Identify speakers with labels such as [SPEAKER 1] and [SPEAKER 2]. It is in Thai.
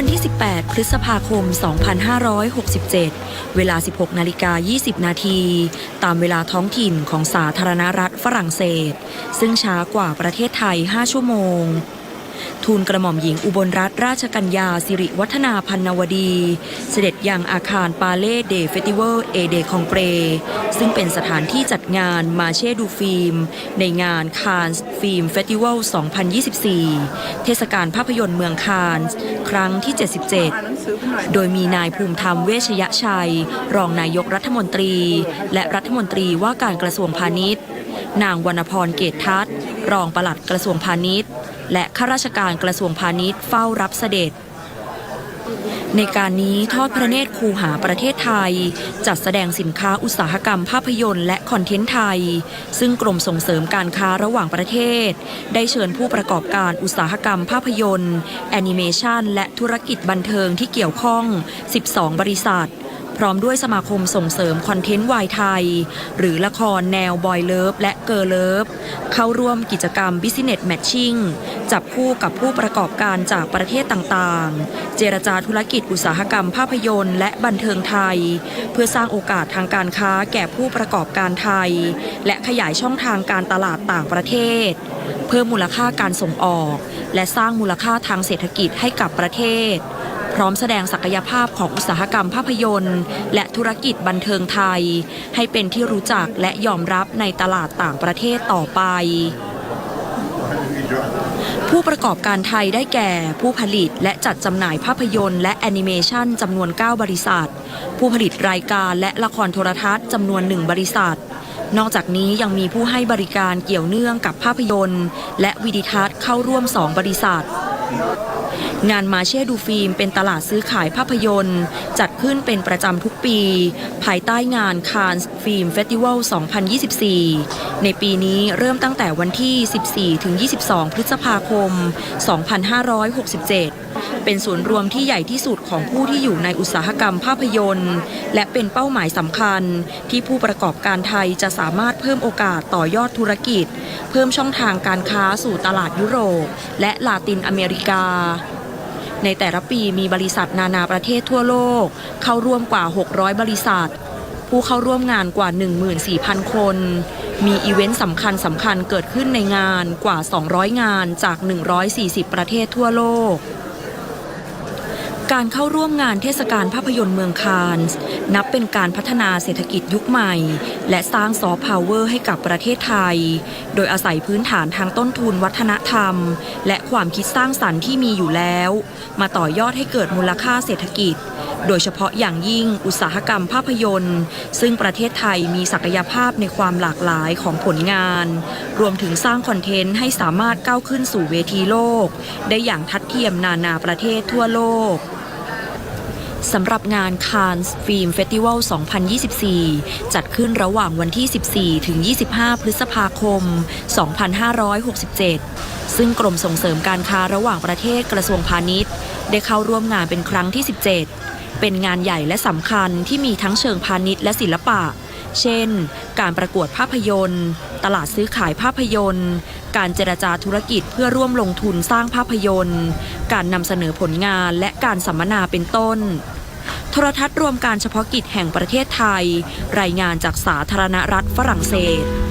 [SPEAKER 1] ันที่ 18 พฤษภาคม 2567 เวลา 16 นาฬิกา 20 นาที ตามเวลาท้องถิ่นของสาธารณรัฐฝรั่งเศส ซึ่งช้ากว่าประเทศไทย 5 ชั่วโมง ทูลกระหม่อมหญิงอุบลรัตนราชกัญญาสิริวัฒนาพันนวดี เสด็จยังอาคารปาเล่เดเฟติเวัลเอเดคองเปร ซึ่งเป็นสถานที่จัดงานมาเช่ดูฟิล์ม ในงานคานส์ฟิล์มเฟสติวัล 2024 เทศกาลภาพยนตร์เมืองคานส์ครั้งที่ 77 โดยมีนายภูมิธรรมเวชยชัย รองนายกรัฐมนตรี และรัฐมนตรีว่าการกระทรวงพาณิชย์ นางวรรณพรเกตทัศน์ รองปลัดกระทรวงพาณิชย์ และข้าราชการกระทรวงพาณิชย์เฝ้ารับเสด็จ ในการนี้ทอดพระเนตรคูหาประเทศไทย จัดแสดงสินค้าอุตสาหกรรมภาพยนตร์และคอนเทนต์ไทย ซึ่งกรมส่งเสริมการค้าระหว่างประเทศ ได้เชิญผู้ประกอบการอุตสาหกรรมภาพยนตร์ แอนิเมชันและธุรกิจบันเทิงที่เกี่ยวข้อง 12 บริษัท พร้อมด้วยสมาคมส่งเสริมคอนเทนต์วายไทย หรือละครแนวบอยเลิฟและเกิร์ลเลิฟเข้าร่วมกิจกรรม Business Matching จับคู่กับผู้ประกอบการจากประเทศต่างๆ เจรจาธุรกิจอุตสาหกรรมภาพยนตร์และบันเทิงไทย เพื่อสร้างโอกาสทางการค้าแก่ผู้ประกอบการไทย และขยายช่องทางการตลาดต่างประเทศ เพิ่มมูลค่าการส่งออก และสร้างมูลค่าทางเศรษฐกิจให้กับประเทศ ร้อมแสดงศักยภาพของอุตสาหกรรมภาพยนตร์ และธุรกิจบันเทิงไทย ให้เป็นที่รู้จักและยอมรับในตลาดต่างประเทศต่อไปผู้ประกอบการไทยได้แก่ ผู้ผลิตและจัดจำหน่ายภาพยนตร์และแอนิเมชันจำนวน 9 บริษัท ผู้ผลิตรายการและละครโทรทัศน์จำนวน 1 บริษัท นอกจากนี้ยังมีผู้ให้บริการเกี่ยวเนื่องกับภาพยนตร์ และวิดิทัศน์เข้าร่วม 2 บริษัท งานมาเช่ดูฟิล์มเป็นตลาดซื้อขายภาพยนตร์ จัดขึ้นเป็นประจำทุกปี ภายใต้งานคานส์ฟิล์มเฟสติวัล 2024 ในปีนี้เริ่มตั้งแต่วันที่ 14 ถึง 22 พฤษภาคม 2567 เป็นศูนย์รวมที่ใหญ่ที่สุดของผู้ที่อยู่ในอุตสาหกรรมภาพยนตร์ และเป็นเป้าหมายสำคัญ ที่ผู้ประกอบการไทยจะสามารถเพิ่มโอกาสต่อยอดธุรกิจ เพิ่มช่องทางการค้าสู่ตลาดยุโรป และลาตินอเมริกา ในแต่ละปีมีบริษัทนานาประเทศทั่วโลก เข้าร่วมกว่า 600 บริษัท ผู้เข้าร่วมงานกว่า 14,000 คน มีอีเวนต์สำคัญสำคัญเกิดขึ้นในงานกว่า 200 งานจาก 140 ประเทศทั่วโลก การเข้าร่วมงานเทศกาลภาพยนตร์เมืองคานส์นับเป็นการพัฒนาเศรษฐกิจยุคใหม่ และสร้างซอฟต์พาวเวอร์ให้กับประเทศไทย โดยอาศัยพื้นฐานทางต้นทุนวัฒนธรรม และความคิดสร้างสรรค์ที่มีอยู่แล้ว มาต่อยอดให้เกิดมูลค่าเศรษฐกิจ โดยเฉพาะอย่างยิ่งอุตสาหกรรมภาพยนตร์ ซึ่งประเทศไทยมีศักยภาพในความหลากหลายของผลงาน รวมถึงสร้างคอนเทนต์ให้สามารถก้าวขึ้นสู่เวทีโลก ได้อย่างทัดเทียมนานาประเทศทั่วโลกสำหรับงาน Cannes Film Festival 2024 จัดขึ้นระหว่างวันที่ 14 ถึง 25 พฤษภาคม 2567 ซึ่งกรมส่งเสริมการค้าระหว่างประเทศกระทรวงพาณิชย์ ได้เข้าร่วมงานเป็นครั้งที่ 17 เป็นงานใหญ่และสำคัญที่มีทั้งเชิงพาณิชย์และศิลปะ เช่น การประกวดภาพยนตร์ ตลาดซื้อขายภาพยนตร์ การเจรจาธุรกิจเพื่อร่วมลงทุนสร้างภาพยนตร์ การนำเสนอผลงานและการสัมมนาเป็นต้น โทรทัศน์รวมการเฉพาะกิจแห่งประเทศไทย รายงานจากสาธารณรัฐฝรั่งเศส